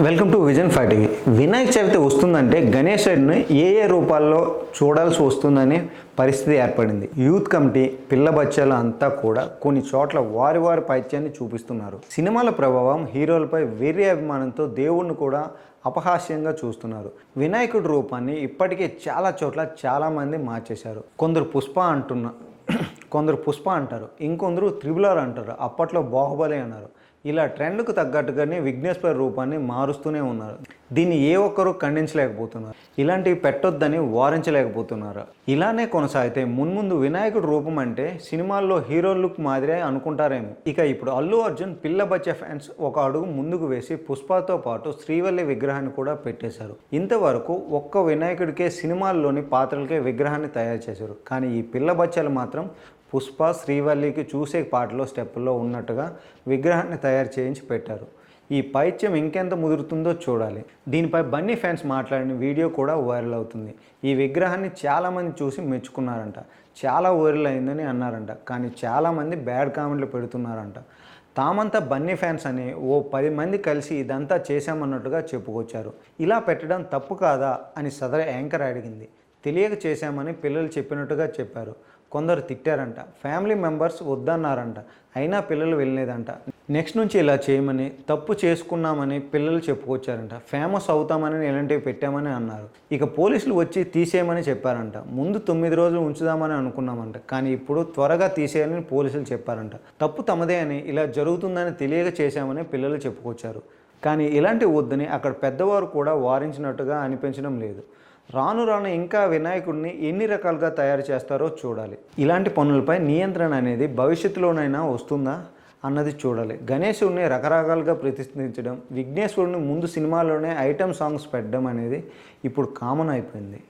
Welcome to vision five TV. Vinayaka Chavithi వస్తుందంటే గణేశుడిని ఏ ఏ రూపాల్లో చూడాల్సి వస్తుందనే పరిస్థితి ఏర్పడింది. యూత్ కమిటీ పిల్ల బచ్చాలు అంతా కూడా కొన్ని చోట్ల వారి వారి పైత్యాన్ని చూపిస్తున్నారు. సినిమాల ప్రభావం హీరోలపై వేరే అభిమానంతో దేవుణ్ణి కూడా అపహాస్యంగా చూస్తున్నారు. వినాయకుడి రూపాన్ని ఇప్పటికే చాలా చోట్ల చాలామంది మార్చేశారు. కొందరు పుష్ప అంటున్న కొందరు పుష్ప అంటారు. ఇంకొందరు త్రిబులర్ అంటారు. అప్పట్లో బాహుబలి అన్నారు. ఇలా ట్రెండ్కు తగ్గట్టుగానే విఘ్నేశ్వర రూపాన్ని మారుస్తూనే ఉన్నారు. దీన్ని ఏ ఒక్కరూ ఖండించలేకపోతున్నారు. ఇలాంటివి పెట్టొద్దని వారించలేకపోతున్నారు. ఇలానే కొనసాగితే మున్ముందు వినాయకుడు రూపం అంటే సినిమాల్లో హీరో లుక్ మాదిరే అనుకుంటారేమో. ఇక ఇప్పుడు అల్లు అర్జున్ పిల్ల బచ్చ ఫ్యాన్స్ ఒక అడుగు ముందుకు వేసి పుష్పతో పాటు శ్రీవల్లి విగ్రహాన్ని కూడా పెట్టేశారు. ఇంతవరకు ఒక్క వినాయకుడికే సినిమాల్లోని పాత్రలకే విగ్రహాన్ని తయారు చేశారు. కానీ ఈ పిల్ల బచ్చలు మాత్రం పుష్ప శ్రీవల్లికి చూసే పాటలో స్టెప్పుల్లో ఉన్నట్టుగా విగ్రహాన్ని తయారు చేయించి పెట్టారు. ఈ పైత్యం ఇంకెంత ముదురుతుందో చూడాలి. దీనిపై బన్నీ ఫ్యాన్స్ మాట్లాడిన వీడియో కూడా వైరల్ అవుతుంది. ఈ విగ్రహాన్ని చాలామంది చూసి మెచ్చుకున్నారంట. చాలా వైరల్ అయిందని అన్నారంట. కానీ చాలామంది బ్యాడ్ కామెంట్లు పెడుతున్నారంట. తామంతా బన్నీ ఫ్యాన్స్ అని ఓ పది మంది కలిసి ఇదంతా చేశామన్నట్టుగా చెప్పుకొచ్చారు. ఇలా పెట్టడం తప్పు కాదా అని సదర యాంకర్ అడిగింది. తెలియక చేశామని పిల్లలు చెప్పినట్టుగా చెప్పారు. కొందరు తిట్టారంట. Family members వద్దన్నారంట. అయినా పిల్లలు వెళ్ళలేదంట. నెక్స్ట్ నుంచి ఇలా చేయమని తప్పు చేసుకున్నామని పిల్లలు చెప్పుకొచ్చారంట. ఫేమస్ అవుతామని ఇలాంటివి పెట్టామని అన్నారు. ఇక పోలీసులు వచ్చి తీసేయమని చెప్పారంట. ముందు తొమ్మిది రోజులు ఉంచుదామని అనుకున్నామంట. కానీ ఇప్పుడు త్వరగా తీసేయాలని పోలీసులు చెప్పారంట. తప్పు తమదే అని ఇలా జరుగుతుందని తెలియక చేశామని పిల్లలు చెప్పుకొచ్చారు. కానీ ఇలాంటి వద్దని అక్కడ పెద్దవారు కూడా వారించినట్టుగా అనిపించడం లేదు. రాను రాను ఇంకా వినాయకుడిని ఎన్ని రకాలుగా తయారు చేస్తారో చూడాలి. ఇలాంటి పనులపై నియంత్రణ అనేది భవిష్యత్తులోనైనా వస్తుందా అన్నది చూడాలి. గణేశుడిని రకరకాలుగా ప్రతిష్ఠించడం విఘ్నేశ్వరుని ముందు సినిమాలోనే ఐటమ్ సాంగ్స్ పెట్టడం అనేది ఇప్పుడు కామన్ అయిపోయింది.